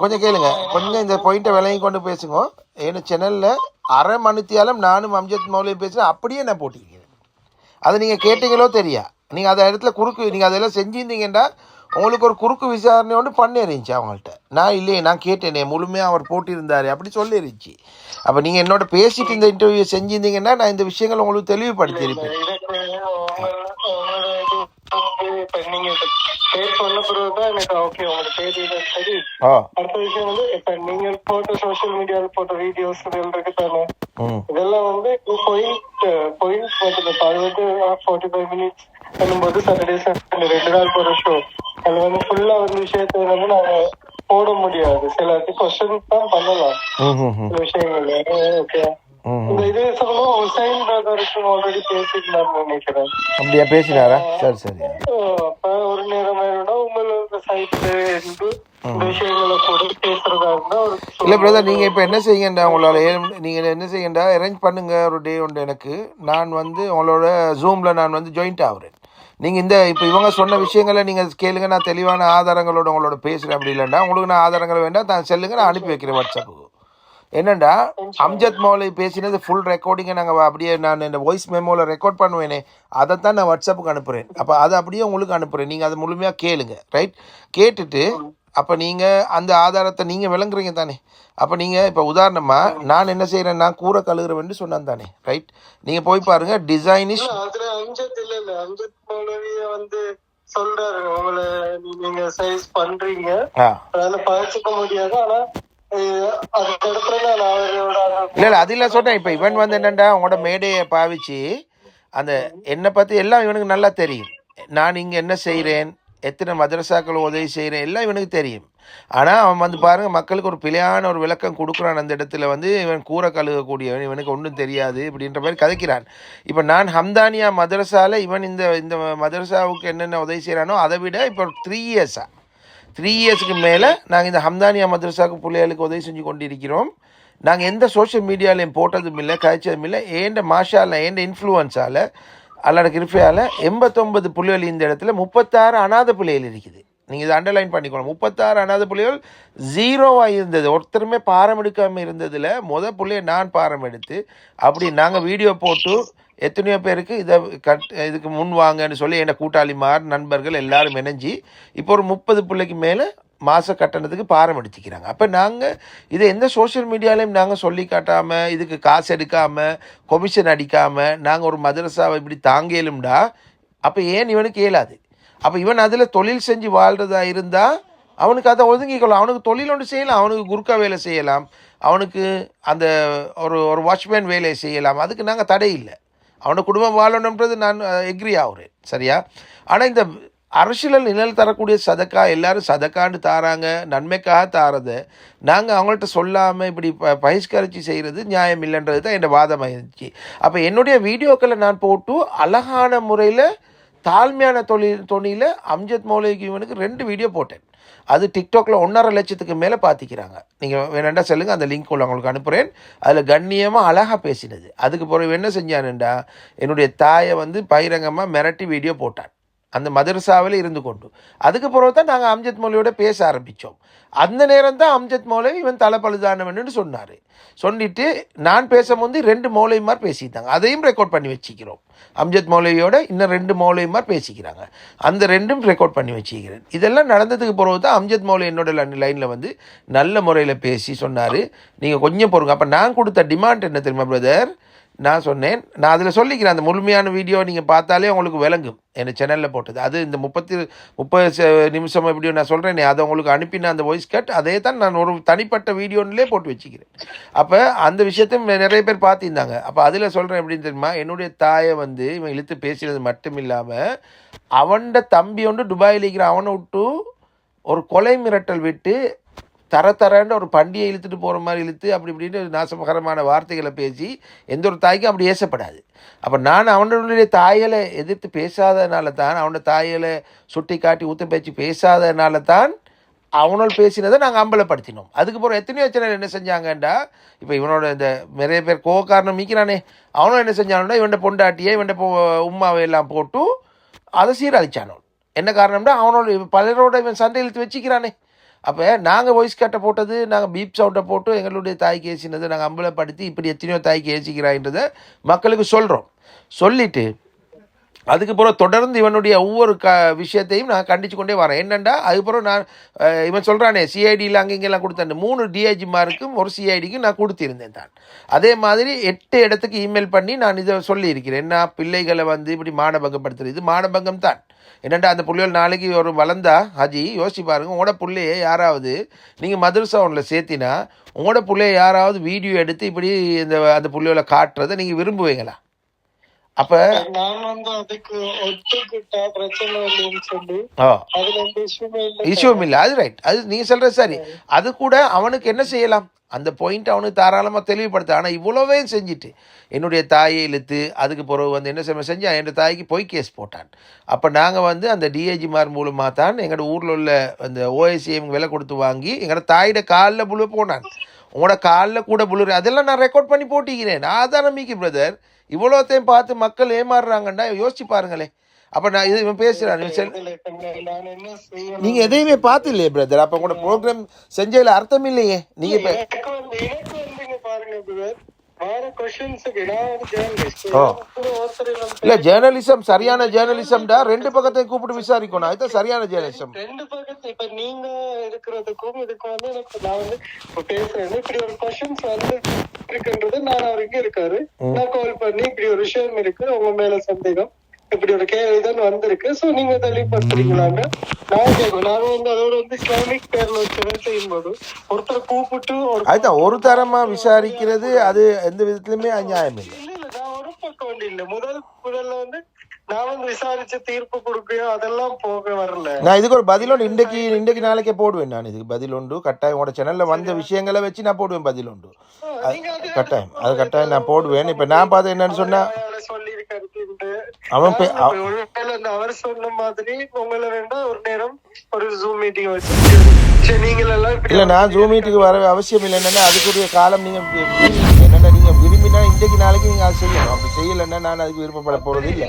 கொஞ்சம் கேளுங்க. கொஞ்சம் இந்த பாயிண்ட்டை விலையும் கொண்டு பேசுங்க. என் சேனலில் அரை மணித்தியாலும் நானும் அம்ஜத் மௌலியும் பேசுகிறேன் அப்படியே நான் போட்டிருக்கிறேன் அதை நீங்கள் கேட்டீங்களோ தெரியா? நீங்கள் அந்த இடத்துல குறுக்கு நீங்கள் அதெல்லாம் செஞ்சிருந்தீங்கன்னா உங்களுக்கு ஒரு குறுக்கு விசாரணை ஒன்று பண்ணி இருந்துச்சு அவங்கள்ட்ட. நான் இல்லையே நான் கேட்டேனே முழுமையாக அவர் போட்டிருந்தாரு அப்படி சொல்லி இருந்துச்சு அப்போ நீங்கள் என்னோட பேசிட்டு இந்த இன்டர்வியூ செஞ்சிருந்தீங்கன்னா நான் இந்த விஷயங்களை உங்களுக்கு தெளிவுபடுத்தியிருப்பேன். அடுத்த விஷயம் வந்து இப்ப நீங்க போட்ட சோசியல் மீடியால போட்ட வீடியோஸ் இருக்கு தானே இதெல்லாம் வந்து பாயிண்ட் பாயிண்ட் இப்ப அது வந்து ஃபார்ட்டி ஃபைவ் மினிட்ஸ் பண்ணும்போது சாட்டர்டே சண்டே ரெண்டு நாள் போற ஷோ அது வந்து ஃபுல்லா வந்து விஷயத்தை வந்து நாங்க போட முடியாது. சில கொஸ்டின் தான் பண்ணலாம். விஷயங்கள். ஓகே இந்த இது சொல்லணும் ஹுசைன் பிரதருக்கு ஆல்ரெடி பேசிக்கலாம்னு நினைக்கிறேன். அப்படியா பேசினாரா? சரி சரி. அப்ப ஒரு நேரம் வேணும்னா உங்களோட இல்லை பிரதர் நீங்கள் இப்போ என்ன செய்யுங்கண்டா உங்களால்? நீங்கள் என்ன செய்யுங்கண்டா அரேஞ்ச் பண்ணுங்க ஒரு டே உண்டு எனக்கு. நான் வந்து உங்களோட ஜூமில் நான் வந்து ஜாயிண்ட் ஆகுறேன். நீங்கள் இந்த இப்போ இவங்க சொன்ன விஷயங்களை நீங்கள் கேளுங்க நான் தெளிவான ஆதாரங்களோட உங்களோட பேசுகிறேன் அப்படி இல்லைன்னா. உங்களுக்கு நான் ஆதாரங்கள் வேண்டாம் தான் செல்லுங்க நான் அனுப்பி வைக்கிறேன் வாட்ஸ்அப்புக்கு என்னண்டா? அம்ஜத் மௌலை பேசினது ஃபுல் ரெக்கார்டிங்கை நாங்கள் அப்படியே நான் இந்த வாய்ஸ் மெமோவில் ரெக்கார்ட் பண்ணுவேனே அதை தான் நான் வாட்ஸ்அப்புக்கு அனுப்புகிறேன் அப்போ அதை அப்படியே உங்களுக்கு அனுப்புகிறேன் நீங்கள் அதை முழுமையாக கேளுங்க. ரைட் கேட்டுட்டு அப்போ நீங்கள் அந்த ஆதாரத்தை நீங்கள் விளங்குறீங்க தானே. அப்போ நீங்கள் இப்போ உதாரணமாக நான் என்ன செய்கிறேன் நான் கூரை கழுகுறேன்னு சொன்னேன் தானே. ரைட் நீங்கள் போய் பாருங்கள் டிசைனிஷ் வந்து சொல்றாரு. உங்களை நீங்க சைஸ் பண்றீங்க. அதனால பாய்ச்சிக்க முடியாது. ஆனா இல்ல இல்லை அது இல்ல சொல்றேன். இப்போ இவன் வந்து என்னண்டா உங்களோட மேடையை பாவிச்சு அந்த என்னை பற்றி எல்லாம் இவனுக்கு நல்லா தெரியும். நான் இங்கே என்ன செய்கிறேன் எத்தனை மதரசாக்கள் உதவி செய்கிறேன் எல்லாம் இவனுக்கு தெரியும். ஆனால் அவன் வந்து பாருங்கள் மக்களுக்கு ஒரு பிழையான ஒரு விளக்கம் கொடுக்குறான் அந்த இடத்துல வந்து இவன் கூரை கழுகக்கூடியவன் இவனுக்கு ஒன்றும் தெரியாது இப்படின்ற மாதிரி கதைக்கிறான். இப்போ நான் ஹம்தானியா மதரசாவில் இவன் இந்த இந்த மதரசாவுக்கு என்னென்ன உதவி செய்கிறானோ அதை விட இப்போ த்ரீ இயர்ஸாக த்ரீ இயர்ஸுக்கு மேலே நாங்கள் இந்த ஹம்தானியா மதரசாவுக்கு பிள்ளைகளுக்கு உதவி செஞ்சு கொண்டு இருக்கிறோம் நாங்கள் எந்த சோஷியல் மீடியாலையும் போட்டதும் இல்லை கழிச்சதும் இல்லை. ஏண்ட மாஷால ஏண்ட இன்ஃப்ளூயன்ஸால் அல்லட கிருப்பையால் எண்பத்தொம்பது புள்ளிகள் இந்த இடத்துல முப்பத்தாறு அனாத பிள்ளைகள் இருக்குது. நீங்கள் இதை அண்டர்லைன் பண்ணிக்கணும் முப்பத்தாறு அனாத பிள்ளைகள் ஜீரோவாக இருந்தது. ஒருத்தருமே பாரம் எடுக்காமல் இருந்ததில் முத புள்ளியை நான் பாரம் எடுத்து அப்படி நாங்கள் வீடியோ போட்டு எத்தனையோ பேருக்கு இதை கட் இதுக்கு முன் வாங்கன்னு சொல்லி என் கூட்டாளிமார் நண்பர்கள் எல்லாரும் இணைஞ்சி இப்போ ஒரு முப்பது பிள்ளைக்கு மேலே மாத கட்டணத்துக்கு பாரம் அடிச்சிக்கிறாங்க. அப்போ நாங்கள் இதை எந்த சோஷியல் மீடியாலையும் நாங்கள் சொல்லி காட்டாமல் இதுக்கு காசு எடுக்காமல் கொமிஷன் அடிக்காமல் நாங்கள் ஒரு மதரசாவை இப்படி தாங்கலும்டா அப்போ ஏன் இவனுக்கு இயலாது? அப்போ இவன் அதில் தொழில் செஞ்சு வாழ்கிறதா இருந்தால் அவனுக்கு அதை ஒதுங்கிக்கலாம் அவனுக்கு தொழில் ஒன்று செய்யலாம் அவனுக்கு குருக்கா வேலை செய்யலாம் அவனுக்கு அந்த ஒரு ஒரு வாட்ச்மேன் வேலையை செய்யலாம். அதுக்கு நாங்கள் தடை இல்லை. அவனை குடும்பம் வாழணுன்றது நான் எக்ரி ஆகுறேன் சரியா? ஆனால் இந்த அரசியலில் நிழல் தரக்கூடிய சதக்கா எல்லாரும் சதக்கான்னு தாராங்க நன்மைக்காக தாரது. நாங்கள் அவங்கள்ட்ட சொல்லாமல் இப்படி ப பகிஷ்கரிச்சு செய்கிறது நியாயம் இல்லைன்றது தான் என்னோட வாதமாக இருந்துச்சு அப்போ என்னுடைய வீடியோக்களை நான் போட்டு அழகான முறையில் தாழ்மையான தொழில் தொழில அம்ஜத் மௌலிக்கு இவனுக்கு ரெண்டு வீடியோ போட்டேன். அது டிக்டாக்ல ஒன்றரை லட்சத்துக்கு மேலே பார்த்திக்கிறாங்க நீங்கள் வேணாண்டா சொல்லுங்கள் அந்த லிங்க் உள்ள உங்களுக்கு அனுப்புகிறேன் அதில் கண்ணியமாக அழகாக பேசினது. அதுக்கு பிறகு என்ன செஞ்சானுண்டா என்னுடைய தாயை வந்து பகிரங்கமாக மிரட்டி வீடியோ போட்டான். அந்த மதரசாவில் இருந்து கொண்டு. அதுக்கு பிறகு தான் நாங்கள் அம்ஜத் மௌலியோட பேச ஆரம்பித்தோம் அந்த நேரம் தான் அம்ஜத் மௌலவி இவன் தலை பழுதானவன்னு சொன்னார். சொல்லிட்டு நான் பேசும்போது ரெண்டு மௌலைமார் பேசிட்டாங்க. அதையும் ரெக்கார்ட் பண்ணி வச்சுக்கிறோம். அம்ஜத் மௌலவியோட இன்னும் ரெண்டு மௌலைமார் பேசிக்கிறாங்க. அந்த ரெண்டும் ரெக்கார்ட் பண்ணி வச்சுக்கிறேன். இதெல்லாம் நடந்ததுக்கு பிறகு தான் அம்ஜத் மௌலவி என்னோட லைனில் வந்து நல்ல முறையில் பேசி சொன்னார். நீங்கள் கொஞ்சம் பொறுங்க. அப்போ நான் கொடுத்த டிமாண்ட் என்ன தெரியுமா பிரதர் நான் சொன்னேன். நான் அதில் சொல்லிக்கிறேன் அந்த முழுமையான வீடியோ நீங்கள் பார்த்தாலே உங்களுக்கு விளங்கும். என் சேனலில் போட்டது. அது இந்த முப்பத்தி முப்பது நிமிஷம் எப்படியோ நான் சொல்கிறேனே அதை உங்களுக்கு அனுப்பின அந்த வாய்ஸ் கட் அதே தான் நான் ஒரு தனிப்பட்ட வீடியோன்லே போட்டு வச்சுக்கிறேன். அப்போ அந்த விஷயத்தையும் நிறைய பேர் பார்த்துருந்தாங்க. அப்போ அதில் சொல்கிறேன் எப்படின்னு தெரியுமா? என்னுடைய தாயை வந்து இவன் இழுத்து பேசினது மட்டும் இல்லாமல் அவன்ட தம்பி ஒன்று துபாயில் இருக்கிற அவனை விட்டு ஒரு கொலை மிரட்டல் விட்டு தர தரன்ற ஒரு பண்டியை இழுத்துட்டு போகிற மாதிரி இழுத்து அப்படி இப்படின்னு நாசகரமான வார்த்தைகளை பேசி எந்த ஒரு தாய்க்கும் அப்படி ஏசப்படாது. அப்போ நான் அவனுடைய தாயலை எதிர்த்து பேசாதனால தான் அவனோட தாயலை சுட்டி காட்டி ஊத்த பேச்சு பேசாதனால தான் அவனால் பேசினதை நாங்கள் அம்பலப்படுத்தினோம். அதுக்கு பிறகு எத்தனையோ சேனல் என்ன செஞ்சாங்கண்டா இப்போ இவனோட இந்த நிறைய பேர் கோகாரணம் மீக்கிறானே அவனும் என்ன செஞ்சானுன்னா இவன்ட பொண்டாட்டியை இவன்ட பொ உம்மாவை எல்லாம் போட்டு அதை சீரழிச்சானோன் என்ன காரணம்னா அவனோட பலரோட இவன் சண்டை இழுத்து வச்சுக்கிறானே. அப்போ நாங்கள் வாய்ஸ் கட்டை போட்டது நாங்கள் பீப் சவுண்டை போட்டு எங்களுடைய தாய்க்கு ஏசினது நாங்கள் அம்பலப்படுத்தி இப்படி எத்தனையோ தாய்க்கு ஏசிக்கிறாயின்றதை மக்களுக்கு சொல்கிறோம் சொல்லிவிட்டு அதுக்கப்புறம் தொடர்ந்து இவனுடைய ஒவ்வொரு க விஷயத்தையும் நான் கண்டிச்சு கொண்டே வரேன். என்னண்டா? அதுக்கப்புறம் நான் இவன் சொல்கிறானே சிஐடியில் அங்கே இங்கெல்லாம் கொடுத்தேன். மூணு டிஐஜிமாருக்கும் ஒரு சிஐடிக்கும் நான் கொடுத்திருந்தேன் தான். அதே மாதிரி எட்டு இடத்துக்கு இமெயில் பண்ணி நான் இதை சொல்லியிருக்கிறேன். என்ன? பிள்ளைகளை வந்து இப்படி மானபங்கப்படுத்துறது. இது மானபங்கம் தான். என்னண்டா? அந்த பிள்ளைகள் நாளைக்கு ஒரு வளர்ந்தா ஹஜி யோசிச்சு பாருங்கள் உங்களோட பிள்ளைய யாராவது நீங்கள் மதரசா ஒன்றில் சேர்த்தினா உங்களோட பிள்ளைய யாராவது வீடியோ எடுத்து இப்படி இந்த அந்த பிள்ளைகளை காட்டுறதை நீங்கள் விரும்புவீங்களா? அப்போ நான் வந்து அதுக்கு ஒத்துக்கிட்டா பிரச்சனை இல்லைன்னு சொல்லி அதுல எந்த இஷ்யூமே இல்லை. இஷ்யூவும் இல்லை. அது ரைட் அது நீங்கள் சொல்கிறது சரி. அது கூட அவனுக்கு என்ன செய்யலாம்? அந்த பாயிண்ட் அவனுக்கு தாராளமாக தெளிவுபடுத்த. ஆனால் இவ்வளவே செஞ்சுட்டு என்னுடைய தாயை இழுத்து அதுக்கு பிறகு வந்து என்ன செய்ய செஞ்சான் என் தாய்க்கு பொய் கேஸ் போட்டான். அப்போ நாங்கள் வந்து அந்த டிஐஜிமார் மூலமாக தான் எங்களோட ஊரில் உள்ள அந்த ஓஎஸ்சிஎம் விலை கொடுத்து வாங்கி எங்களோட தாயோட காலில் புழு போனான். உங்களோட காலில் கூட புழு அதெல்லாம் நான் ரெக்கார்ட் பண்ணி போட்டிக்கிறேன் நான் தான் நம்பிக்கை பிரதர் இவ்வளோத்தையும் பார்த்து மக்கள் ஏமாறுறாங்கண்டா யோசிச்சு பாருங்களேன் அப்போ நான் இது இவன் பேசுகிறான் இவன் செல் இதுல இப்ப நான் நான் என்ன செய்யணும்? நீங்க எதையுமே பார்த்து இல்லையே பிரதர் அப்ப கூட ப்ரோக்ராம் செஞ்சதுல அர்த்தம் இல்லையே. நீங்க இப்ப இல்ல ஜேர்னலிசம் சரியான ஜேர்னலிசம்டா ரெண்டு பக்கத்தையும் கூப்பிட்டு விசாரிக்கணும். அதுதான் சரியான ஜேர்னலிசம் ரெண்டு பக்கத்து இப்ப நீங்க இருக்கிறதுக்கும் இதுக்கும் வந்து எனக்கு நான் வந்து பேசுறேன். இப்படி ஒரு கொஸ்டின்ஸ் வந்து இருக்குன்றது நான் அவர் இங்க இருக்காரு நான் கால் பண்ணி இப்படி ஒரு விஷயம் இருக்கு உங்க மேல சந்தேகம். இப்படி ஒரு கே இதுன்னு வந்திருக்கு. சோ நீங்க தெளிவுபடுத்துறீங்களான்னு நான் கேட்கும் நான் வந்து அதோட வந்து இஸ்லாமிக் பேர்ல வச்சு செய்யும்போது ஒருத்தரை கூப்பிட்டு ஒரு அதுதான் ஒரு தரமா விசாரிக்கிறது அது எந்த விதத்திலுமே அநியாயம் இல்லை இல்ல நான் ஒரு பக்கம் இல்ல. முதல் முதல்ல வந்து நான் வந்து விசாரிச்சு தீர்ப்பு கொடுக்கையோ அதெல்லாம் போக வரல. நான் இதுக்கு ஒரு பதில் ஒன்று இன்றைக்கு இன்றைக்கு நாளைக்கே போடுவேன் நான் இதுக்கு பதில் உண்டு. கட்டாயம் உங்களோட சேனல்ல வந்த விஷயங்களை வச்சு நான் போடுவேன் பதில் அது கட்டாயம். அது கட்டாயம் நான் போடுவேன். இப்ப நான் பார்த்து என்னன்னு சொன்னா அவன் அவர் சொன்ன மாதிரி உங்களை வேண்டாம் ஒரு நேரம் ஒரு ஜூம் மீட்டிங் வச்சு நீங்கள் எல்லாம் இல்ல நான் ஜூம் மீட்டுக்கு வர அவசியம் இல்லை என்னன்னா அதுக்குரிய காலம் நீங்க என்னன்னா நீங்க விரும்பினா இன்றைக்கு நாளைக்கு நீங்கள் அதை செய்யணும். அப்படி செய்யலைன்னா நான் அதுக்கு விருப்பப்பட போகிறது இல்லை